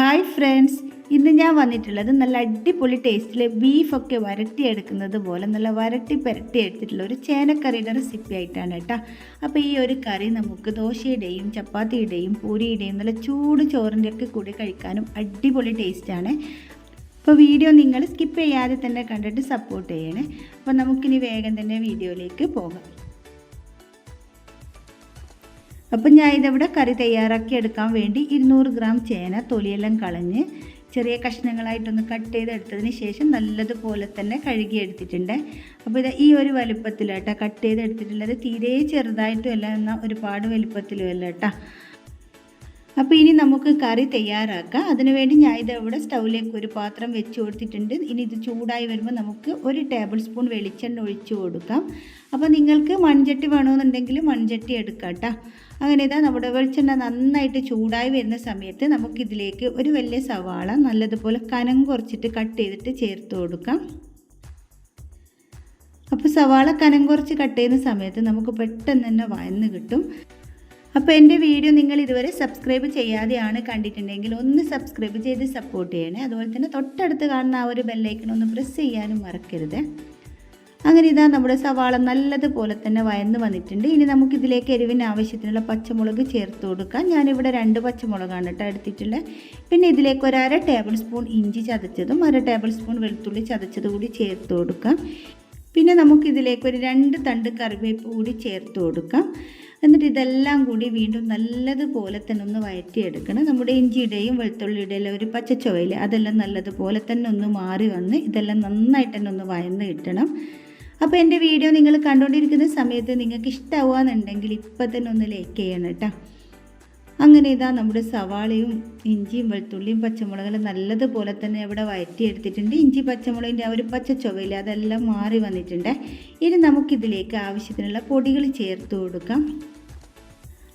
Hi friends ഇന്ന് ഞാൻ വന്നിട്ടുള്ളത് നല്ല അടിപൊളി ടേസ്റ്റിൽ ബീഫൊക്കെ വരട്ടിയെടുക്കുന്നത് പോലെ നല്ല വരട്ടി പുരട്ടി എടുത്തിട്ടുള്ള ഒരു ചേനക്കറിയുടെ റെസിപ്പി ആയിട്ടാണ് കേട്ടോ. അപ്പോൾ ഈ ഒരു കറി നമുക്ക് ദോശയുടെയും ചപ്പാത്തിയുടെയും പൂരിയുടെയും നല്ല ചൂട് ചോറിന്റെ ഒക്കെ കൂടി കഴിക്കാനും അടിപൊളി ടേസ്റ്റാണ് അപ്പോൾ വീഡിയോ നിങ്ങൾ സ്കിപ്പ് ചെയ്യാതെ തന്നെ കണ്ടിട്ട് സപ്പോർട്ട് ചെയ്യണേ. അപ്പോൾ നമുക്കിനി വേഗം തന്നെ വീഡിയോയിലേക്ക് പോകാം. അപ്പം ഞാൻ ഇതിവിടെ കറി തയ്യാറാക്കി എടുക്കാൻ വേണ്ടി ഇരുന്നൂറ് ഗ്രാം ചേന തൊലിയെല്ലാം കളഞ്ഞ് ചെറിയ കഷ്ണങ്ങളായിട്ടൊന്ന് കട്ട് ചെയ്തെടുത്തതിന് ശേഷം നല്ലതുപോലെ തന്നെ കഴുകി എടുത്തിട്ടുണ്ട്. അപ്പോൾ ഇത് ഈ ഒരു വലുപ്പത്തിലാട്ടോ കട്ട് ചെയ്തെടുത്തിട്ടുള്ളത്. തീരെ ചെറുതായിട്ടും അല്ല എന്നാൽ ഒരുപാട് വലുപ്പത്തിലും അല്ല കേട്ടോ അപ്പോൾ ഇനി നമുക്ക് കറി തയ്യാറാക്കാം. അതിനുവേണ്ടി ഞാൻ ഇത് ഇവിടെ സ്റ്റൗവിലേക്ക് ഒരു പാത്രം വെച്ച് കൊടുത്തിട്ടുണ്ട്. ഇനി ഇത് ചൂടായി വരുമ്പോൾ നമുക്ക് ഒരു ടേബിൾ സ്പൂൺ വെളിച്ചെണ്ണ ഒഴിച്ചു കൊടുക്കാം. അപ്പോൾ നിങ്ങൾക്ക് മൺചട്ടി വേണമെന്നുണ്ടെങ്കിൽ മൺചട്ടി എടുക്കാം കേട്ടോ അങ്ങനെ ഇതാ നമ്മുടെ വെളിച്ചെണ്ണ നന്നായിട്ട് ചൂടായി വരുന്ന സമയത്ത് നമുക്കിതിലേക്ക് ഒരു വലിയ സവാള നല്ലതുപോലെ കനം കുറച്ചിട്ട് കട്ട് ചെയ്തിട്ട് ചേർത്ത് കൊടുക്കാം. അപ്പോൾ സവാള കനം കുറച്ച് കട്ട് ചെയ്യുന്ന സമയത്ത് നമുക്ക് പെട്ടെന്ന് തന്നെ വയന്ന് കിട്ടും. അപ്പോൾ എന്റെ വീഡിയോ നിങ്ങൾ ഇതുവരെ സബ്സ്ക്രൈബ് ചെയ്യാതെയാണ് കണ്ടിട്ടുണ്ടെങ്കിൽ ഒന്ന് സബ്സ്ക്രൈബ് ചെയ്ത് സപ്പോർട്ട് ചെയ്യണേ. അതുപോലെ തന്നെ തൊട്ടടുത്ത് കാണുന്ന ആ ഒരു ബെല്ലൈക്കൺ ഒന്ന് പ്രസ് ചെയ്യാനും മറക്കരുത്. അങ്ങനെ ഇതാ നമ്മുടെ സവാള നല്ലതുപോലെ തന്നെ വയന്ന് വന്നിട്ടുണ്ട്. ഇനി നമുക്ക് ഇതിലേക്ക് എരിവിന് ആവശ്യത്തിനുള്ള പച്ചമുളക് ചേർത്ത് കൊടുക്കാം. ഞാനിവിടെ രണ്ട് പച്ചമുളകാണ് കേട്ടോ എടുത്തിട്ടുള്ളത്. പിന്നെ ഇതിലേക്ക് ഒരു അര ടേബിൾ സ്പൂൺ ഇഞ്ചി ചതച്ചതും അര ടേബിൾ സ്പൂൺ വെളുത്തുള്ളി ചതച്ചതും കൂടി ചേർത്ത് കൊടുക്കാം. പിന്നെ നമുക്കിതിലേക്ക് ഒരു രണ്ട് തണ്ട് കറിവേപ്പ് കൂടി ചേർത്ത് കൊടുക്കാം. എന്നിട്ട് ഇതെല്ലാം കൂടി വീണ്ടും നല്ലതുപോലെ തന്നെ ഒന്ന് വഴറ്റിയെടുക്കണം നമ്മുടെ ഇഞ്ചിയുടെയും വെളുത്തുള്ളിയുടെയും ഒരു പച്ചച്ചുവയിൽ അതെല്ലാം നല്ലതുപോലെ തന്നെ ഒന്ന് മാറി വന്ന് ഇതെല്ലാം നന്നായിട്ട് തന്നെ ഒന്ന് വയന്ന് കിട്ടണം. അപ്പോൾ എന്റെ വീഡിയോ നിങ്ങൾ കണ്ടുകൊണ്ടിരിക്കുന്ന സമയത്ത് നിങ്ങൾക്ക് ഇഷ്ടമാവുകയെന്നുണ്ടെങ്കിൽ ഇപ്പം തന്നെ ഒന്ന് ലൈക്ക് ചെയ്യണം കേട്ടോ. അങ്ങനെ ഇതാ നമ്മുടെ സവാളയും ഇഞ്ചിയും വെളുത്തുള്ളിയും പച്ചമുളകും നല്ലതുപോലെ തന്നെ ഇവിടെ വഴറ്റിയെടുത്തിട്ടുണ്ട്. ഇഞ്ചി പച്ചമുളകിന്റെ ആ ഒരു പച്ച ചുവയിൽ അതെല്ലാം മാറി വന്നിട്ടുണ്ട്. ഇനി നമുക്കിതിലേക്ക് ആവശ്യത്തിനുള്ള പൊടികൾ ചേർത്ത് കൊടുക്കാം.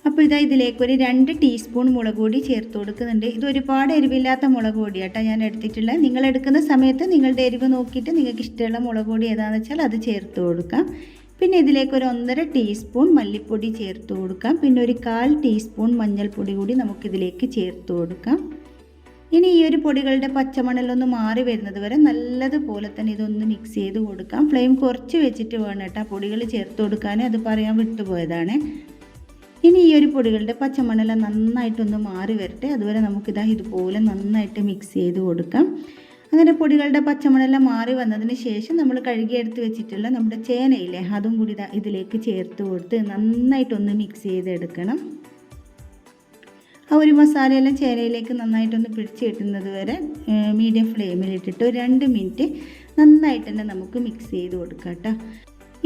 അപ്പോൾ ഇതാ ഇതിലേക്ക് ഒരു രണ്ട് ടീസ്പൂൺ മുളക് പൊടി ചേർത്ത് കൊടുക്കുന്നുണ്ട്. ഇത് ഒരുപാട് എരിവില്ലാത്ത മുളക് പൊടിയാട്ടോ ഞാൻ എടുത്തിട്ടുള്ളത്. നിങ്ങൾ എടുക്കുന്ന സമയത്ത് നിങ്ങളുടെ എരിവ് നോക്കിയിട്ട് നിങ്ങൾക്ക് ഇഷ്ടമുള്ള മുളക് പൊടി ഏതാണെന്ന് വെച്ചാൽ അത് ചേർത്ത് കൊടുക്കാം. പിന്നെ ഇതിലേക്ക് ഒരു ഒന്നര ടീസ്പൂൺ മല്ലിപ്പൊടി ചേർത്ത് കൊടുക്കാം. പിന്നെ ഒരു കാൽ ടീസ്പൂൺ മഞ്ഞൾപ്പൊടി കൂടി നമുക്കിതിലേക്ക് ചേർത്ത് കൊടുക്കാം. ഇനി ഈ ഒരു പൊടികളുടെ പച്ചമണലൊന്ന് മാറി വരുന്നത് വരെ നല്ലതുപോലെ തന്നെ ഇതൊന്ന് മിക്സ് ചെയ്ത് കൊടുക്കാം. ഫ്ലെയിം കുറച്ച് വെച്ചിട്ട് വേണം കേട്ടോ പൊടികൾ ചേർത്ത് കൊടുക്കാൻ അത് പറയാൻ വിട്ടുപോയതാണ്. ഇനി ഈ ഒരു പൊടികളുടെ പച്ചമണ്ണെല്ലാം നന്നായിട്ടൊന്ന് മാറി വരട്ടെ. അതുവരെ നമുക്കിതാ ഇതുപോലെ നന്നായിട്ട് മിക്സ് ചെയ്ത് കൊടുക്കാം. അങ്ങനെ പൊടികളുടെ പച്ചമണെല്ലാം മാറി വന്നതിന് ശേഷം നമ്മൾ കഴുകിയെടുത്ത് വെച്ചിട്ടുള്ള നമ്മുടെ ചേനയില്ലേ അതും കൂടി ഇതാ ഇതിലേക്ക് ചേർത്ത് കൊടുത്ത് നന്നായിട്ടൊന്ന് മിക്സ് ചെയ്തെടുക്കണം. ആ ഒരു മസാലയെല്ലാം ചേനയിലേക്ക് നന്നായിട്ടൊന്ന് പിടിച്ച് കിട്ടുന്നത് വരെ മീഡിയം ഫ്ലെയിമിലിട്ടിട്ട് ഒരു രണ്ട് മിനിറ്റ് നന്നായിട്ട് തന്നെ നമുക്ക് മിക്സ് ചെയ്ത് കൊടുക്കാം കേട്ടോ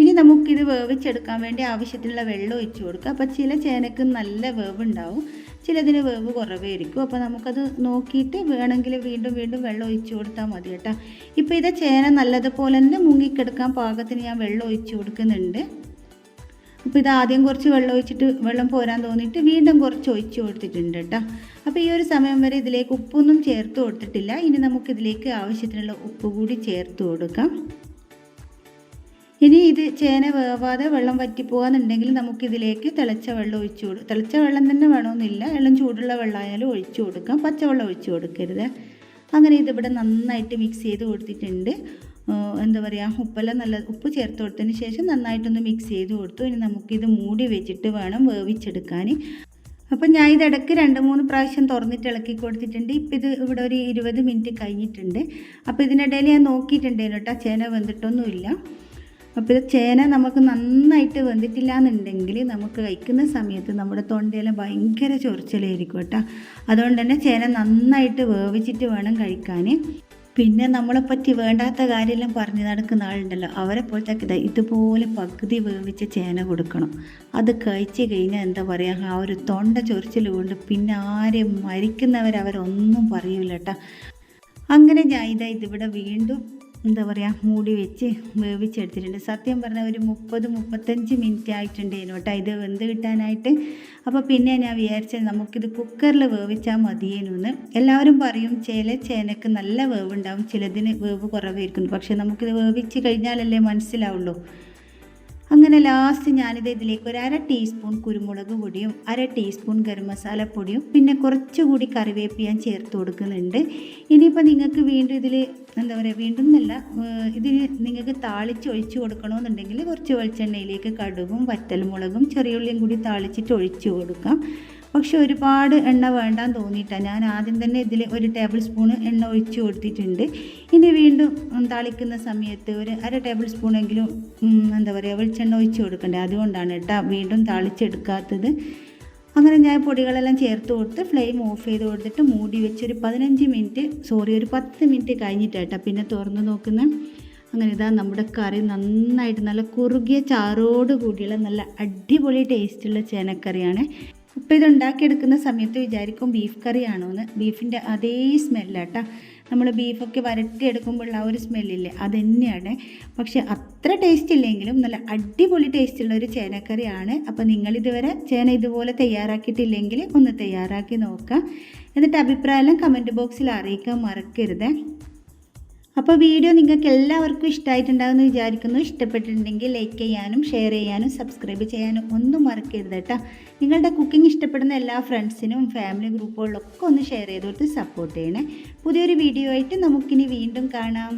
ഇനി നമുക്കിത് വേവിച്ചെടുക്കാൻ വേണ്ടി ആവശ്യത്തിനുള്ള വെള്ളം ഒഴിച്ച് കൊടുക്കുക. അപ്പോൾ ചില ചേനക്ക് നല്ല വേവ് ഉണ്ടാവും ചിലതിന് വേവ് കുറവായിരിക്കും. അപ്പോൾ നമുക്കത് നോക്കിയിട്ട് വേണമെങ്കിൽ വീണ്ടും വീണ്ടും വെള്ളം ഒഴിച്ച് കൊടുത്താൽ മതി കേട്ടോ. ഇപ്പോൾ ഇത് ചേന നല്ലതുപോലെ തന്നെ മുങ്ങിക്കെടുക്കാൻ പാകത്തിന് ഞാൻ വെള്ളം ഒഴിച്ച് കൊടുക്കുന്നുണ്ട്. അപ്പോൾ ഇത് ആദ്യം കുറച്ച് വെള്ളം ഒഴിച്ചിട്ട് വെള്ളം പോരാൻ തോന്നിയിട്ട് വീണ്ടും കുറച്ച് ഒഴിച്ച് കൊടുത്തിട്ടുണ്ട് കേട്ടോ. അപ്പോൾ ഈ ഒരു സമയം വരെ ഇതിലേക്ക് ഉപ്പൊന്നും ചേർത്ത് കൊടുത്തിട്ടില്ല. ഇനി നമുക്കിതിലേക്ക് ആവശ്യത്തിനുള്ള ഉപ്പ് കൂടി ചേർത്ത് കൊടുക്കാം. ഇനി ഇത് ചേന വേവാതെ വെള്ളം വറ്റിപ്പോകാന്നുണ്ടെങ്കിൽ നമുക്കിതിലേക്ക് തിളച്ച വെള്ളം ഒഴിച്ചു കൊടുക്കും തിളച്ച വെള്ളം തന്നെ വേണമെന്നില്ല. വെള്ളം ചൂടുള്ള വെള്ളമായാലും ഒഴിച്ചു കൊടുക്കാം. പച്ചവെള്ളം ഒഴിച്ചു കൊടുക്കരുത്. അങ്ങനെ ഇതിവിടെ നന്നായിട്ട് മിക്സ് ചെയ്ത് കൊടുത്തിട്ടുണ്ട്. എന്താ പറയുക ഉപ്പെല്ലാം നല്ല ഉപ്പ് ചേർത്ത് കൊടുത്തതിന് ശേഷം നന്നായിട്ടൊന്ന് മിക്സ് ചെയ്ത് കൊടുത്തു. ഇനി നമുക്കിത് മൂടി വെച്ചിട്ട് വേണം വേവിച്ചെടുക്കാൻ. അപ്പം ഞാൻ ഇതിടയ്ക്ക് രണ്ട് മൂന്ന് പ്രാവശ്യം തുറന്നിട്ട് ഇളക്കി കൊടുത്തിട്ടുണ്ട്. ഇപ്പം ഇത് ഇവിടെ ഒരു ഇരുപത് മിനിറ്റ് കഴിഞ്ഞിട്ടുണ്ട്. അപ്പോൾ ഇതിനിടയിൽ ഞാൻ നോക്കിയിട്ടുണ്ടായിരുന്നു കേട്ടോ ചേന വെന്തിട്ടൊന്നുമില്ല. അപ്പോൾ ചേന നമുക്ക് നന്നായിട്ട് വെന്തിട്ടില്ല എന്നുണ്ടെങ്കിൽ നമുക്ക് കഴിക്കുന്ന സമയത്ത് നമ്മുടെ തൊണ്ടയിലെ ഭയങ്കര ചൊറിച്ചിലായിരിക്കും കേട്ടോ. അതുകൊണ്ട് തന്നെ ചേന നന്നായിട്ട് വേവിച്ചിട്ട് വേണം കഴിക്കാൻ. പിന്നെ നമ്മളെ പറ്റി വേണ്ടാത്ത കാര്യമെല്ലാം പറഞ്ഞു നടക്കുന്ന ആളുണ്ടല്ലോ അവരെ പോലത്തെ ഇതുപോലെ പകുതി വേവിച്ച ചേന കൊടുക്കണം. അത് കഴിച്ച് കഴിഞ്ഞാൽ എന്താ പറയുക ആ ഒരു തൊണ്ട ചൊറിച്ചിൽ കൊണ്ട് പിന്നെ ആരും മരിക്കുന്നവരവരൊന്നും പറയൂല കേട്ടോ. അങ്ങനെ ഞാൻ ഇതാ ഇതിവിടെ വീണ്ടും എന്താ പറയുക മൂടി വെച്ച് വേവിച്ചെടുത്തിട്ടുണ്ട്. സത്യം പറഞ്ഞാൽ ഒരു മുപ്പത് മുപ്പത്തഞ്ച് മിനിറ്റ് ആയിട്ടുണ്ടേനു കേട്ടോ ഇത് വെന്ത് കിട്ടാനായിട്ട്. അപ്പോൾ പിന്നെ ഞാൻ വിചാരിച്ചത് നമുക്കിത് കുക്കറിൽ വേവിച്ചാൽ മതിയേനു എന്ന്. എല്ലാവരും പറയും ചില ചേനക്ക് നല്ല വേവുണ്ടാവും. ചിലതിന് വേവ് കുറവായിരിക്കും പക്ഷേ നമുക്കിത് വേവിച്ച് കഴിഞ്ഞാലല്ലേ മനസ്സിലാവുള്ളൂ. അങ്ങനെ ലാസ്റ്റ് ഞാനിത് ഇതിലേക്ക് ഒരു അര ടീസ്പൂൺ കുരുമുളക് പൊടിയും അര ടീസ്പൂൺ ഗരം മസാല പൊടിയും പിന്നെ കുറച്ചുകൂടി കറിവേപ്പ് ഞാൻ ചേർത്ത് കൊടുക്കുന്നുണ്ട്. ഇനിയിപ്പോൾ നിങ്ങൾക്ക് വീണ്ടും ഇതിൽ എന്താ പറയുക വീണ്ടും എന്നല്ല ഇതിന് നിങ്ങൾക്ക് താളിച്ച് ഒഴിച്ചു കൊടുക്കണമെന്നുണ്ടെങ്കിൽ കുറച്ച് വെളിച്ചെണ്ണയിലേക്ക് കടുകും വറ്റൽമുളകും ചെറിയുള്ളിയും കൂടി താളിച്ചിട്ട് ഒഴിച്ചു കൊടുക്കാം. പക്ഷെ ഒരുപാട് എണ്ണ വേണ്ടാന്ന് തോന്നിയിട്ടാണ് ഞാൻ ആദ്യം തന്നെ ഇതിൽ ഒരു ടേബിൾ സ്പൂൺ എണ്ണ ഒഴിച്ച് കൊടുത്തിട്ടുണ്ട്. ഇനി വീണ്ടും തളിക്കുന്ന സമയത്ത് ഒരു അര ടേബിൾ സ്പൂണെങ്കിലും എന്താ പറയുക വെളിച്ചെണ്ണ ഒഴിച്ച് കൊടുക്കണ്ടേ? അതുകൊണ്ടാണ് കേട്ടോ വീണ്ടും താളിച്ചെടുക്കാത്തത്. അങ്ങനെ ഞാൻ പൊടികളെല്ലാം ചേർത്ത് കൊടുത്ത് ഫ്ലെയിം ഓഫ് ചെയ്ത് കൊടുത്തിട്ട് മൂടി വെച്ച് ഒരു പതിനഞ്ച് മിനിറ്റ് സോറി ഒരു പത്ത് മിനിറ്റ് കഴിഞ്ഞിട്ടേട്ടാ പിന്നെ തുറന്ന് നോക്കുന്ന. അങ്ങനെ ഇതാ നമ്മുടെ കറി നന്നായിട്ട് നല്ല കുറുകിയ ചാറോട് കൂടിയുള്ള നല്ല അടിപൊളി ടേസ്റ്റുള്ള ചേനക്കറിയാണ്. അപ്പോൾ ഇത് ഉണ്ടാക്കിയെടുക്കുന്ന സമയത്ത് വിചാരിക്കും ബീഫ് കറിയാണോ എന്ന് ബീഫിന്റെ അതേ സ്മെല്ലാട്ടാ നമ്മൾ ബീഫൊക്കെ വരട്ടിയെടുക്കുമ്പോഴുള്ള ആ ഒരു സ്മെല്ലില്ലേ അത് തന്നെയാണ് പക്ഷെ അത്ര ടേസ്റ്റ് ഇല്ലെങ്കിലും നല്ല അടിപൊളി ടേസ്റ്റുള്ള ഒരു ചേനക്കറിയാണ്. അപ്പോൾ നിങ്ങളിതുവരെ ചേന ഇതുപോലെ തയ്യാറാക്കിയിട്ടില്ലെങ്കിൽ ഒന്ന് തയ്യാറാക്കി നോക്കാം. എന്നിട്ട് അഭിപ്രായം കമന്റ് ബോക്സിൽ അറിയിക്കാൻ മറക്കരുത്. അപ്പോൾ വീഡിയോ നിങ്ങൾക്ക് എല്ലാവർക്കും ഇഷ്ടമായിട്ടുണ്ടാകുമെന്ന് വിചാരിക്കുന്നു. ഇഷ്ടപ്പെട്ടിട്ടുണ്ടെങ്കിൽ ലൈക്ക് ചെയ്യാനും ഷെയർ ചെയ്യാനും സബ്സ്ക്രൈബ് ചെയ്യാനും ഒന്നും മറക്കരുത് കേട്ടോ. നിങ്ങളുടെ കുക്കിംഗ് ഇഷ്ടപ്പെടുന്ന എല്ലാ ഫ്രണ്ട്സിനും ഫാമിലി ഗ്രൂപ്പുകളിലൊക്കെ ഒന്ന് ഷെയർ ചെയ്ത് കൊടുത്ത് സപ്പോർട്ട് ചെയ്യണേ. പുതിയൊരു വീഡിയോ ആയിട്ട് നമുക്കിനി വീണ്ടും കാണാം.